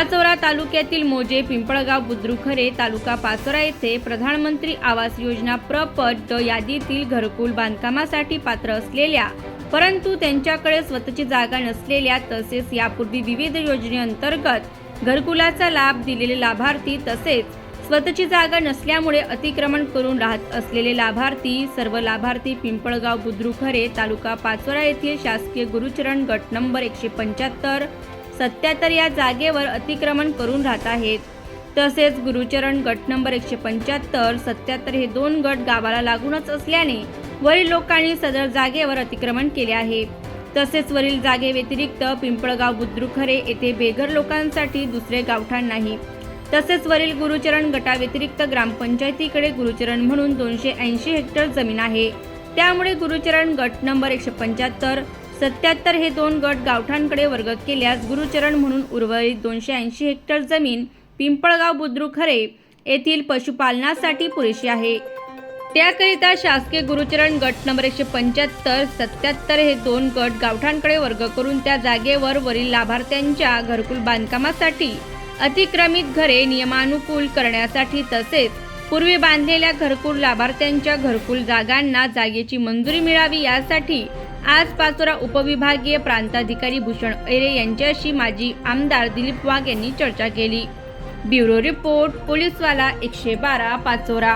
पाचोरा तालुक्यातील मोजे पिंपळगाव बुद्रुखरे तालुका पाचोरा येथे प्रधानमंत्री आवास योजना प्रपट यादीतील घरकुल बांधकामासाठी पात्र असलेल्या परंतु त्यांच्याकडे स्वतःची जागा नसलेल्या तसेच यापूर्वी विविध योजनेअंतर्गत घरकुलाचा लाभ दिलेले लाभार्थी तसेच स्वतःची जागा नसल्यामुळे अतिक्रमण करून राहत असलेले लाभार्थी सर्व लाभार्थी पिंपळगाव बुद्रुखरे तालुका पाचोरा येथील शासकीय गुरुचरण गट नंबर एकशे पंच्याहत्तर सत्याहत्तर या जागेवर अतिक्रमण करून राहत आहेत. तसेच गुरुचरण गट नंबर एकशे पंच्याहत्तर सत्याहत्तर हे दोन गट गावाला लागूनच असल्याने वरील लोकांनी सदर जागेवर अतिक्रमण केले आहे. तसेच वरील जागेव्यतिरिक्त पिंपळगाव बुद्रुखरे येथे बेघर लोकांसाठी दुसरे गावठाण नाही. तसेच वरील गुरुचरण गटाव्यतिरिक्त ग्रामपंचायतीकडे गुरुचरण म्हणून दोनशे ऐंशी हेक्टर जमीन आहे. त्यामुळे गुरुचरण गट नंबर एकशे पंच्याहत्तर सत्याहत्तर हे दोन गट गावठाणकडे वर्ग केल्यास गुरुचरण म्हणून उर्वरित दोनशे ऐंशी हेक्टर जमीन पिंपळगाव बुद्रुखरे येथील पशुपालनासाठी पुरेशी आहे. त्याकरिता शासकीय गुरुचरण गट नंबर एकशे पंच्याहत्तर सत्याहत्तर हे दोन गट गावठाणकडे वर्ग करून त्या जागेवर वरील लाभार्थ्यांच्या घरकुल बांधकामासाठी अतिक्रमित घरे नियमानुकूल करण्यासाठी तसेच पूर्वी बांधलेल्या घरकुल लाभार्थ्यांच्या घरकुल जागांना जागेची मंजुरी मिळावी यासाठी आज पाचोरा उपविभागीय प्रांताधिकारी भूषण ऐरे यांच्याशी माजी आमदार दिलीप वाघ यांनी चर्चा केली. ब्युरो रिपोर्ट पोलीसवाला एकशे बारा पाचोरा.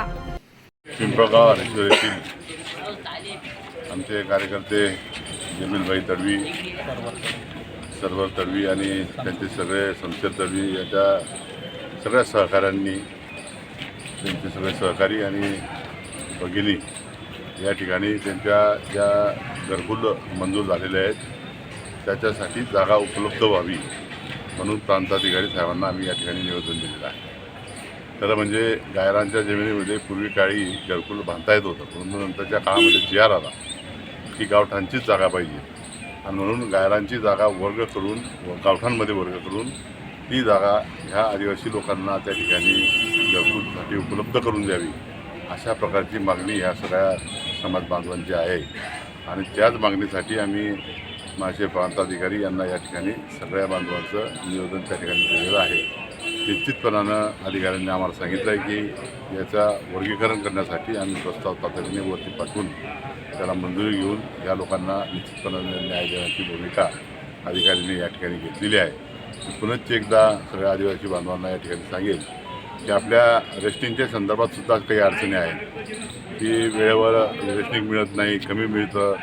पिंपळगाव आमचे कार्यकर्ते जमीलभाई तडवी सर्व तडवी आणि त्यांचे सगळे संशय तडवी याच्या सगळ्या सहकाऱ्यांनी त्यांचे सगळे सहकारी आणि भगिनी या ठिकाणी त्यांच्या ज्या घरकुल मंजूर झालेले आहेत. त्याच्यासाठी जागा उपलब्ध व्हावी म्हणून प्रांताधिकारी साहेबांना आम्ही या ठिकाणी निवेदन दिलेलं आहे. खरं म्हणजे गायरांच्या जमिनीमध्ये पूर्वी काळी घरकुल बांधता येत होतं. परंतु नंतरच्या काळामध्ये जी आर आला की गावठांचीच जागा पाहिजे. आणि म्हणून गायरांची जागा वर्ग करून व गावठांमध्ये वर्ग करून ती जागा ह्या आदिवासी लोकांना त्या ठिकाणी घरकुलसाठी उपलब्ध करून द्यावी अशा प्रकारची मागणी ह्या सगळ्या समाज बांधवांची आहे. आणि त्याच मागणीसाठी आम्ही माझे प्रांताधिकारी यांना या ठिकाणी सगळ्या बांधवांचं निवेदन त्या ठिकाणी दिलेलं आहे. निश्चितपणानं अधिकाऱ्यांनी आम्हाला सांगितलं आहे की याचा वर्गीकरण करण्यासाठी आम्ही प्रस्ताव तातडीने वरती पाठवून त्याला मंजुरी घेऊन या लोकांना निश्चितपणाने न्याय देण्याची भूमिका अधिकाऱ्यांनी या ठिकाणी घेतलेली आहे. पुनश्च एकदा सगळ्या आदिवासी बांधवांना या ठिकाणी सांगेल की आपल्या रेस्टिंगच्या संदर्भात सुद्धा काही अडचणी आहेत. की वेळेवर रेस्टिंग मिळत नाही कमी मिळतं.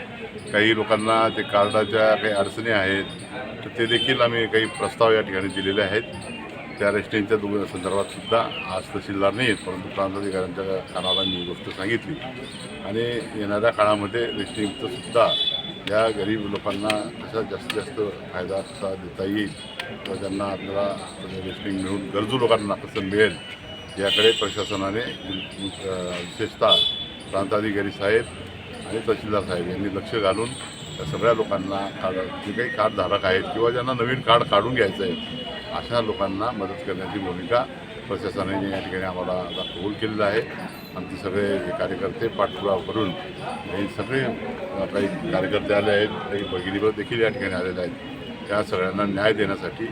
काही लोकांना ते कार्डाच्या काही अडचणी आहेत तर ते देखील आम्ही काही प्रस्ताव या ठिकाणी दिलेले आहेत. त्या रेस्टिंगच्या दु संदर्भात सुद्धा आज तहसीलदार नाही आहेत परंतु प्रांताधिकाऱ्यांच्या कानाला मी गोष्ट सांगितली. आणि येणाऱ्या काळामध्ये रेस्टिंगचं सुद्धा या गरीब लोकांना कसा जास्तीत जास्त फायदा कसा देता येईल. किंवा त्यांना आपल्याला रेस्टिंग मिळून गरजू लोकांना कसं मिळेल याकडे प्रशासनाने विशेषतः प्रांताधिकारी साहेब आणि तहसीलदार साहेब यांनी लक्ष घालून त्या सगळ्या लोकांना कार्ड जे काही कार्डधारक आहेत किंवा ज्यांना नवीन कार्ड काढून घ्यायचं आहे अशा लोकांना मदत करण्याची भूमिका प्रशासनाने या ठिकाणी आम्हाला कबूल केलेलं आहे. आमचे सगळे जे कार्यकर्ते पाठपुरावा करून हे सगळे काही कार्यकर्ते आले आहेत काही भगिनीवर देखील या ठिकाणी आलेले आहेत. त्या सगळ्यांना न्याय देण्यासाठी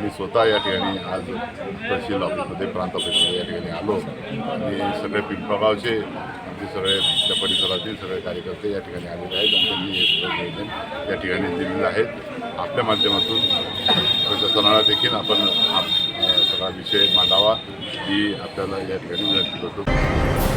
मी स्वतः या ठिकाणी आज तहसील ऑफिसमध्ये प्रांत ऑफिसमध्ये या ठिकाणी आलो. आणि सगळे पिंपळगावचे आमचे सगळे त्या परिसरातील सगळे कार्यकर्ते या ठिकाणी आलेले आहेत. आणि त्यांनी हे सगळं नियोजन या ठिकाणी दिलेलं आहेत. आपल्या माध्यमातून प्रशासनाला देखील आपण सगळा विषय मांडावा ही आपल्याला या ठिकाणी विनंती करतो.